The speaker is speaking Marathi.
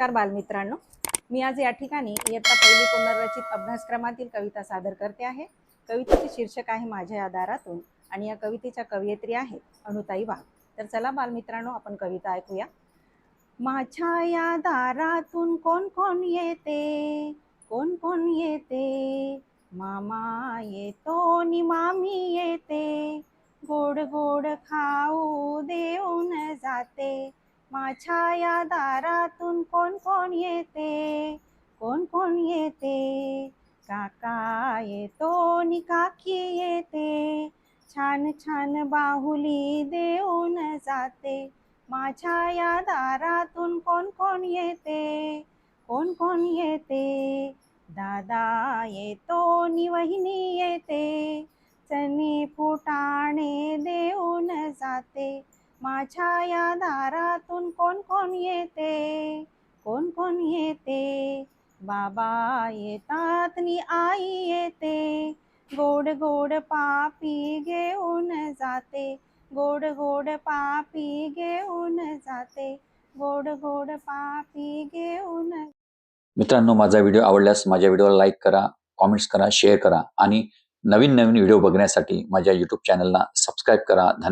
नमस्कार बालमित्रांनो. मी आज या ठिकाणी इयत्ता पहिली पुनर्रचित अभ्यासक्रमातील कविता सादर करते आहे. कवितेचे शीर्षक आहे माझ्या या दारातून आणि या कवितेच्या कवयित्री आहेत अनुताई वाघ. तर चला बालमित्रांनो आपण कविता ऐकूया. माझ्या या दारातून कोण कोण येते? कोण कोण येते? मामा येतो नि मामी येते. गोड गोड खाऊ देऊन जाते. माझ्या या दारातून कोण कोण येते? कोण कोण येते? काका येतो नि काकी येते. छान छान बाहुली देऊन जाते. माझ्या या दारातून कोण कोण येते? कोण कोण येते? दादा येतो नि वहिनी येते. चणी फुटाणे देऊन जाते. माझ्या या दारातून कोण कोण येते? कोण कोण येते? बाबा येतात नि आई येते. गोड गोड पापी घेऊन जाते. गोड गोड पापी घेऊन जाते. गोड गोड पापी घेऊन मित्रांनो माझा व्हिडिओ आवडल्यास माझ्या व्हिडिओला लाईक करा कॉमेंट्स करा शेअर करा आणि नवीन नवीन व्हिडिओ बघण्यासाठी माझ्या यूट्यूब चॅनलला सबस्क्राईब करा. धन्यवाद.